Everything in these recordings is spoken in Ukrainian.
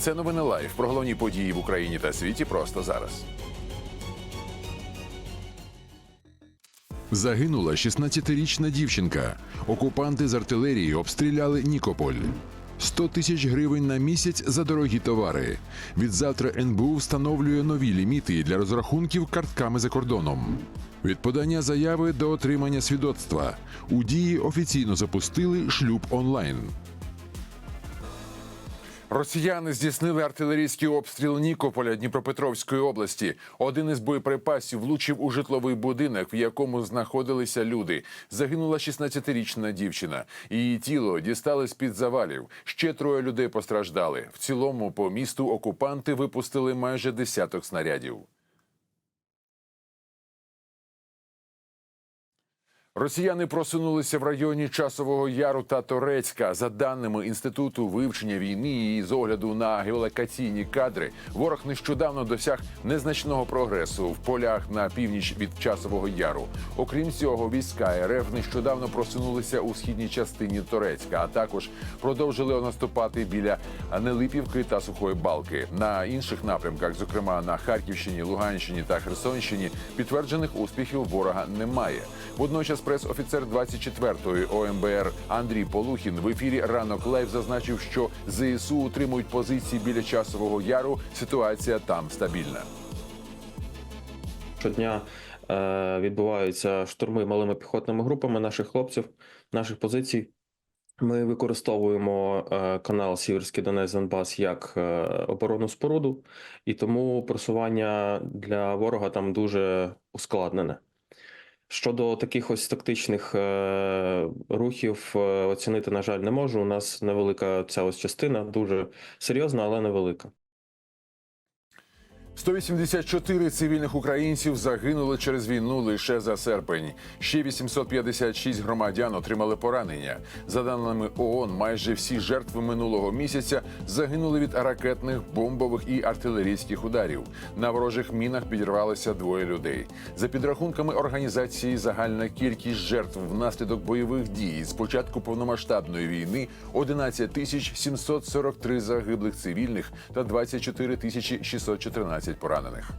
Це новини лайф про головні події в Україні та світі просто зараз. Загинула 16-річна дівчинка. Окупанти з артилерії обстріляли Нікополь. 100 тисяч гривень на місяць за дорогі товари. Відзавтра НБУ встановлює нові ліміти для розрахунків картками за кордоном. Від подання заяви до отримання свідоцтва у дії офіційно запустили шлюб онлайн. Росіяни здійснили артилерійський обстріл Нікополя Дніпропетровської області. Один із боєприпасів влучив у житловий будинок, в якому знаходилися люди. Загинула 16-річна дівчина. Її тіло дістали з під завалів. Ще троє людей постраждали. В цілому по місту окупанти випустили майже десяток снарядів. Росіяни просунулися в районі Часового Яру та Торецька. За даними інституту вивчення війни і з огляду на геолокаційні кадри, ворог нещодавно досяг незначного прогресу в полях на північ від Часового Яру. Окрім цього, війська РФ нещодавно просунулися у східній частині Торецька, а також продовжили наступати біля Нелипівки та Сухої Балки. На інших напрямках, зокрема на Харківщині, Луганщині та Херсонщині, підтверджених успіхів ворога немає. Водночас прес-офіцер 24-ї ОМБР Андрій Полухін в ефірі Ранок Лайв зазначив, що ЗСУ утримують позиції біля часового яру. Ситуація там стабільна. Щодня е, відбуваються штурми малими піхотними групами наших хлопців, наших позицій. Ми використовуємо е, канал Сіверський Донець Донбас як е, оборонну споруду, і тому просування для ворога там дуже ускладнене. Щодо таких ось тактичних е, рухів, е, оцінити, на жаль, не можу. У нас невелика ця ось частина, дуже серйозна, але невелика. 184 цивільних українців загинули через війну лише за серпень. Ще 856 громадян отримали поранення. За даними ООН, майже всі жертви минулого місяця загинули від ракетних, бомбових і артилерійських ударів. На ворожих мінах підірвалося двоє людей. За підрахунками організації, загальна кількість жертв внаслідок бойових дій з початку повномасштабної війни 11 тисяч 743 загиблих цивільних та 24 тисячі 614 поранених.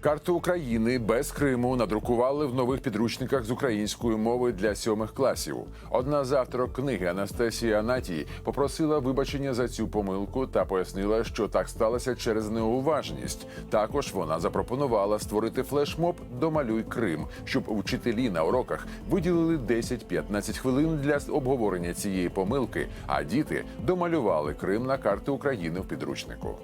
Карту України без Криму надрукували в нових підручниках з української мови для сьомих класів. Одна з авторок книги Анастасія Анатій попросила вибачення за цю помилку та пояснила, що так сталося через неуважність. Також вона запропонувала створити флешмоб Домалюй Крим, щоб вчителі на уроках виділили 10-15 хвилин для обговорення цієї помилки, а діти домалювали Крим на карти України в підручнику.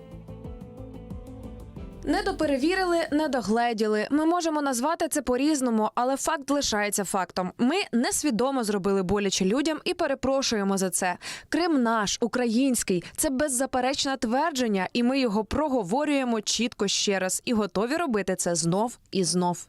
Недоперевірили, недогледіли. Ми можемо назвати це по-різному, але факт лишається фактом. Ми несвідомо зробили боляче людям і перепрошуємо за це. Крим наш, український, це беззаперечне твердження, і ми його проговорюємо чітко ще раз і готові робити це знов і знов.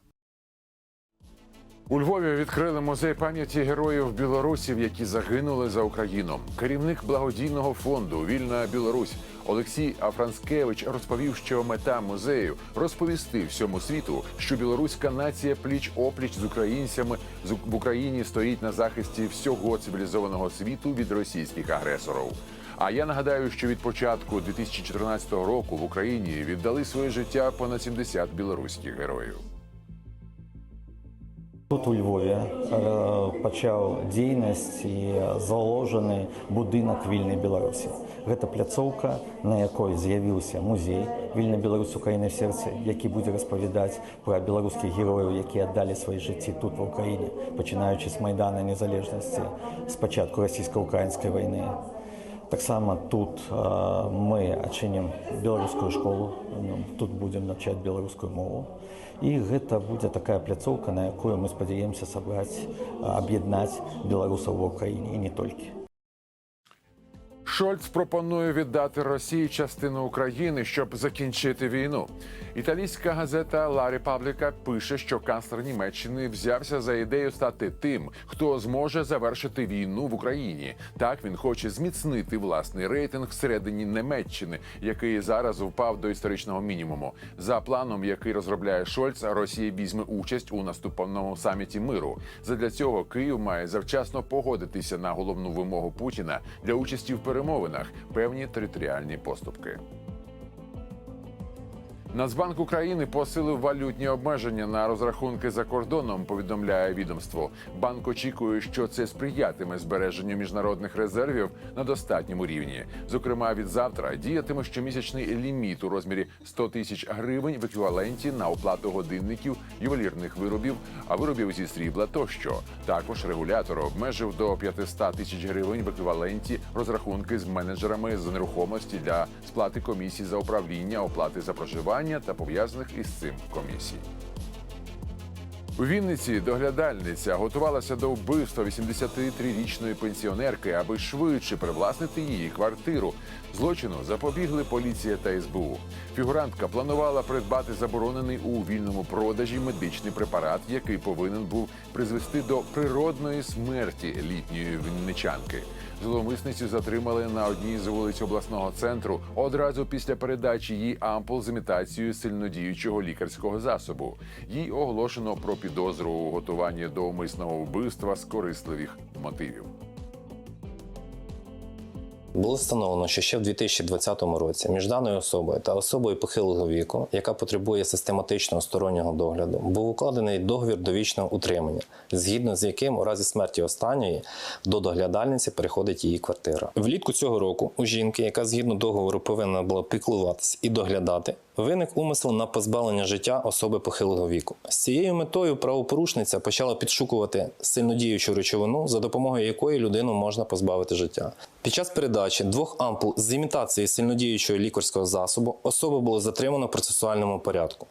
У Львові відкрили музей пам'яті героїв білорусів, які загинули за Україну. Керівник благодійного фонду Вільна Білорусь Олексій Афранскевич розповів, що мета музею розповісти всьому світу, що білоруська нація пліч опліч з українцями в Україні стоїть на захисті всього цивілізованого світу від російських агресорів. А я нагадаю, що від початку 2014 року в Україні віддали своє життя понад 70 білоруських героїв. Тут у Львові е, почав дзейнасць і заложены будынак вільнай Беларусі. Гэта пляцоўка, на якой з'явіўся музей вільнай Беларусь Украіны в сердце, які будзе распавядаць пра беларускіх герояў, які аддалі свае жыцці тут в Украіне, пачынаючы з майдана незалежнасці з пачатку расійска-украінскай вайны. Таксама тут э, мы адчынім беларускую школу, тут будзем навчаць беларускую мову. І гэта будзе такая пляцоўка, на якую мы спадзяемся сабраць, аб'яднаць беларусаў ва ўкраіне і не толькі. Шольц пропонує віддати Росії частину України, щоб закінчити війну. Італійська газета La Repubblica пише, що канцлер Німеччини взявся за ідею стати тим, хто зможе завершити війну в Україні. Так він хоче зміцнити власний рейтинг всередині Німеччини, який зараз впав до історичного мінімуму. За планом, який розробляє Шольц, Росія візьме участь у наступному саміті миру. Задля цього Київ має завчасно погодитися на головну вимогу Путіна для участі в перемовинах певні територіальні поступки. Нацбанк України посилив валютні обмеження на розрахунки за кордоном. Повідомляє відомство. Банк очікує, що це сприятиме збереженню міжнародних резервів на достатньому рівні. Зокрема, від завтра діятиме щомісячний ліміт у розмірі 100 тисяч гривень в еквіваленті на оплату годинників, ювелірних виробів, а виробів зі срібла тощо. Також регулятор обмежив до 500 тисяч гривень в еквіваленті розрахунки з менеджерами з нерухомості для сплати комісій за управління, оплати за проживання та пов'язаних із цим комісій. У Вінниці доглядальниця готувалася до вбивства 83-річної пенсіонерки, аби швидше привласнити її квартиру. Злочину запобігли поліція та СБУ. Фігурантка планувала придбати заборонений у вільному продажі медичний препарат, який повинен був призвести до природної смерті літньої вінничанки. Зловмисницю затримали на одній з вулиць обласного центру одразу після передачі їй ампул з імітацією сильнодіючого лікарського засобу. Їй оголошено про підозру у готуванні до умисного вбивства з корисливих мотивів. Було встановлено, що ще в 2020 році між даною особою та особою похилого віку, яка потребує систематичного стороннього догляду, був укладений договір довічного утримання, згідно з яким у разі смерті останньої до доглядальниці переходить її квартира. Влітку цього року у жінки, яка згідно договору повинна була піклуватись і доглядати, виник умисел на позбавлення життя особи похилого віку. З цією метою правопорушниця почала підшукувати сильнодіючу речовину, за допомогою якої людину можна позбавити життя. Під час передачі двох ампул з імітації сильнодіючого лікарського засобу особу було затримано в процесуальному порядку.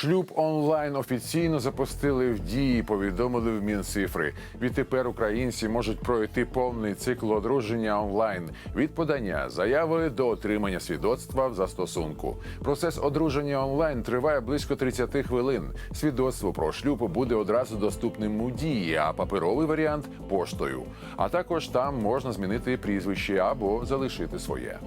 Шлюб онлайн офіційно запустили в дії. Повідомили в Мінцифри. Відтепер українці можуть пройти повний цикл одруження онлайн від подання заяви до отримання свідоцтва в застосунку. Процес одруження онлайн триває близько 30 хвилин. Свідоцтво про шлюб буде одразу доступним у дії, а паперовий варіант поштою. А також там можна змінити прізвище або залишити своє.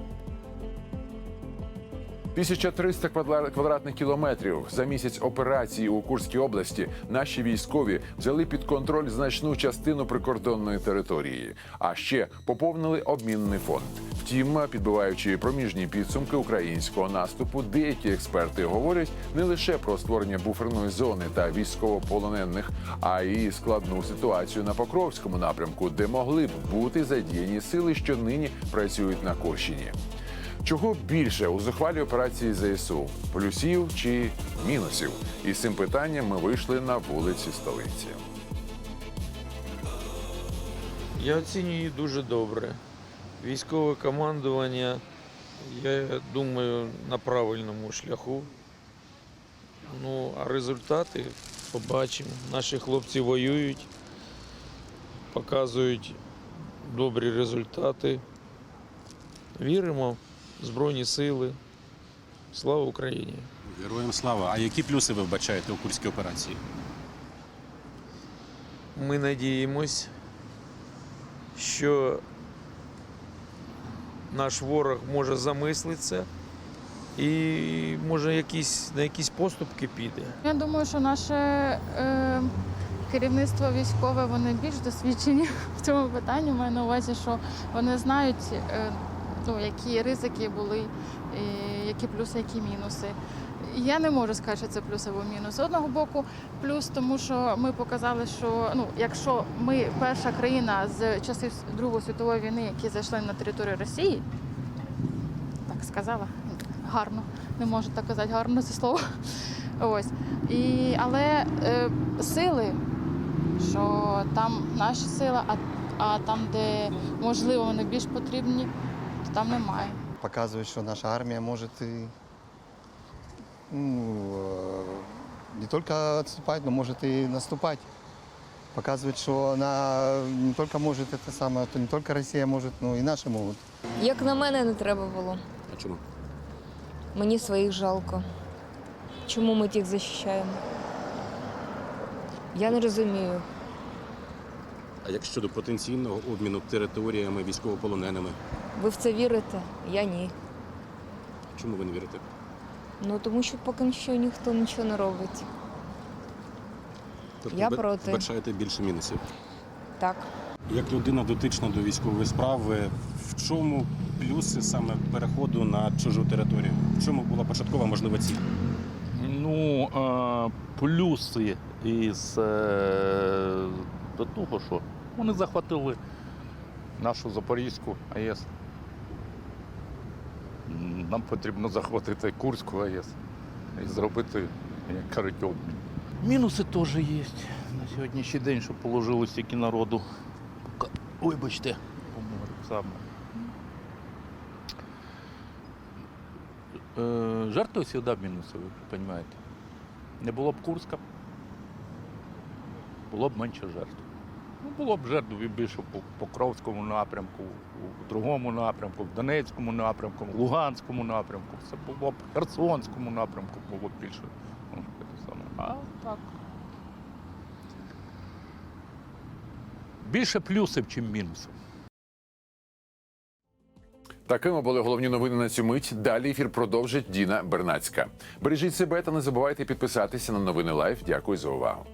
1300 квадра- квадратних кілометрів за місяць операції у Курській області наші військові взяли під контроль значну частину прикордонної території, а ще поповнили обмінний фонд. Втім, підбиваючи проміжні підсумки українського наступу, деякі експерти говорять не лише про створення буферної зони та військовополонених, а й складну ситуацію на Покровському напрямку, де могли б бути задіяні сили, що нині працюють на Курщині. Чого більше у зухвалій операції ЗСУ плюсів чи мінусів? І з цим питанням ми вийшли на вулиці столиці. Я оцінюю її дуже добре. Військове командування, я думаю, на правильному шляху. Ну, а результати побачимо. Наші хлопці воюють, показують добрі результати. Віримо Збройні Сили. Слава Україні! Героям слава. А які плюси ви вбачаєте у курській операції? Ми надіємось, що наш ворог може замислитися і може якісь, на якісь поступки піде. Я думаю, що наше е, керівництво військове вони більш досвідчені в цьому питанні. Маю на увазі, що вони знають, е, ну, які ризики були, які плюси, які мінуси. Я не можу сказати, що це плюс або мінус. З одного боку, плюс, тому що ми показали, що ну, якщо ми перша країна з часів Другої світової війни, які зайшли на територію Росії, так сказала, гарно, не можу так казати, гарно це слово. Ось. І, але е, сили, що там наші сили, а, а там, де можливо вони більш потрібні, там немає. показують, що наша армія може і, ну, е, не тільки відступати, але може і наступати. Показують, що вона не тільки може те саме, то не тільки Росія може, але і наші можуть. Як на мене, не треба було. А чому? Мені своїх жалко. Чому ми тих захищаємо? Я не розумію. А як щодо потенційного обміну територіями військовополоненими? Ви в це вірите? Я ні. Чому ви не вірите? Ну тому що поки що ніхто нічого не робить. Тобто Я ви проти. вбачаєте більше мінусів. Так. Як людина дотична до військової справи, в чому плюси саме переходу на чужу територію? В чому була початкова можлива ціль? Ну, е, плюси із е, до того, що вони захватили нашу Запорізьку АЕС. Нам потрібно захватити Курську АЕС і зробити, як кажуть, обмін. Мінуси теж є на сьогоднішній день, що положили стільки народу. Вибачте, саме. Е, Жертви завжди мінуси, ви розумієте. Не було б Курська, було б менше жертв. Ну, було б жертв і більше по Покровському напрямку, у другому напрямку, в Донецькому напрямку, в Луганському напрямку. Це було б в Херсонському напрямку було б більше. ну. А так. Більше плюсів, ніж мінусів. Такими були головні новини на цю мить. Далі ефір продовжить Діна Бернацька. Бережіть себе та не забувайте підписатися на новини Лайф. Дякую за увагу.